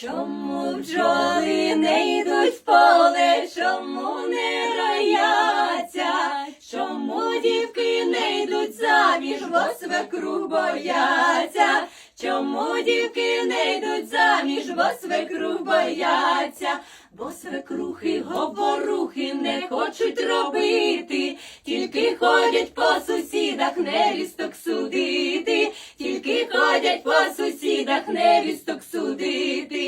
Чому бджоли не йдуть в поле, чому не рояться, чому дівки не йдуть заміж, бо свекрух бояться, чому дівки не йдуть заміж, бо свекрух бояться, бо свекрухи говорухи не хочуть робити, тільки ходять по сусідах невісток судити, тільки ходять по сусідах невісток судити.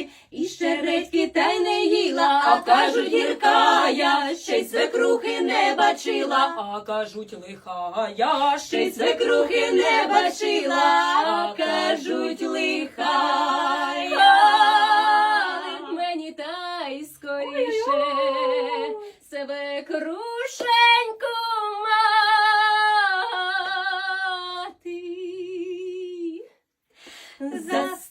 І ще редьки та й не їла, а кажуть гіркая, ще й свекрухи не бачила, А кажуть лиха я ще й свекрухи не бачила, а кажуть лихая. Хвалить мені та й скоріше свекрушеньку мати. Заставила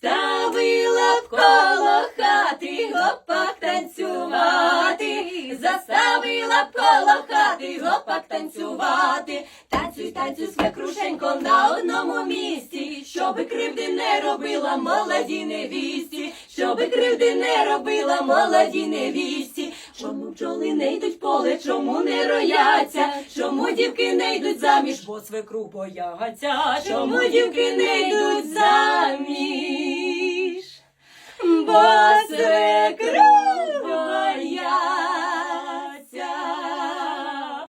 заставила б коло хати, гопак танцювати. Танцюй, танцюй, свекрушенько на одному місці, щоби кривди не робила, молоді невісті, щоби кривди не робила, молоді невісті. Чому пчоли не йдуть в поле, чому не рояться? Чому дівки не йдуть заміж, бо свекру бояться? Чому дівки не йдуть заміж? Бо